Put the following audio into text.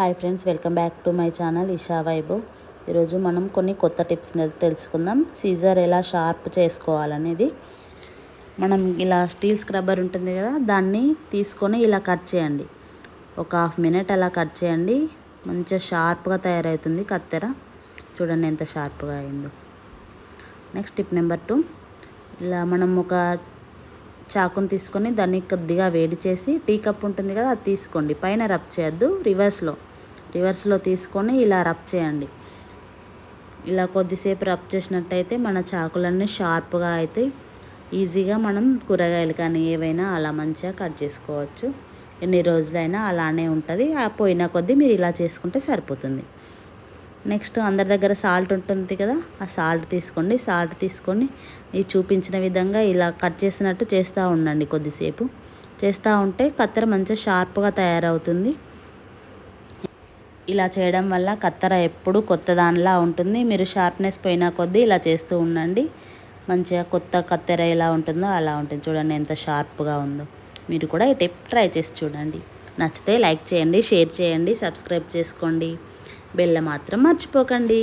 Hi friends welcome back to my channel Isha vibe. ఈరోజు మనం కొన్ని కొత్త టిప్స్ తెలుసుకుందాం. సీజర్ ఎలా షార్ప్ చేసుకోవాలనేది. మనం ఇలా స్టీల్ స్క్రబ్బర్ ఉంటుంది కదా దాన్ని తీసుకొని ఇలా కట్ చేయండి. ఒక హాఫ్ మినిట్ అలా కట్ చేయండి. మంచిగా షార్ప్గా తయారవుతుంది కత్తెర. చూడండి ఎంత షార్ప్గా అయిందో. Next tip number two. ఇలా మనం ఒక చాకుని తీసుకొని దాన్ని కొద్దిగా వేడి చేసి టీ కప్ ఉంటుంది కదా అది తీసుకోండి. పైన రబ్ చేయొద్దు రివర్స్లో. రివర్స్లో తీసుకొని ఇలా రబ్ చేయండి. ఇలా కొద్దిసేపు రబ్ చేసినట్టయితే మన చాకులన్నీ షార్ప్గా అయితే ఈజీగా మనం కూరగాయలు కానీ ఏవైనా అలా మంచిగా కట్ చేసుకోవచ్చు. ఎన్ని రోజులైనా అలానే ఉంటుంది. ఆ పోయిన కొద్దీ మీరు ఇలా చేసుకుంటే సరిపోతుంది. నెక్స్ట్ అందరి దగ్గర సాల్ట్ ఉంటుంది కదా ఆ సాల్ట్ తీసుకోండి. సాల్ట్ తీసుకొని ఈ చూపించిన విధంగా ఇలా కట్ చేసినట్టు చేస్తూ ఉండండి కొద్దిసేపు. చేస్తూ ఉంటే కత్తెర మంచిగా షార్ప్గా తయారవుతుంది. ఇలా చేయడం వల్ల కత్తెర ఎప్పుడు కొత్త దానిలా ఉంటుంది. మీరు షార్ప్నెస్ పోయిన కొద్దీ ఇలా చేస్తూ ఉండండి. మంచిగా కొత్త కత్తెర ఎలా ఉంటుందో అలా ఉంటుంది. చూడండి ఎంత షార్ప్గా ఉందో. మీరు కూడా ఈ టిప్ ట్రై చేసి చూడండి. నచ్చితే లైక్ చేయండి షేర్ చేయండి సబ్స్క్రైబ్ చేసుకోండి. బెల్ల మాత్రం మర్చిపోకండి.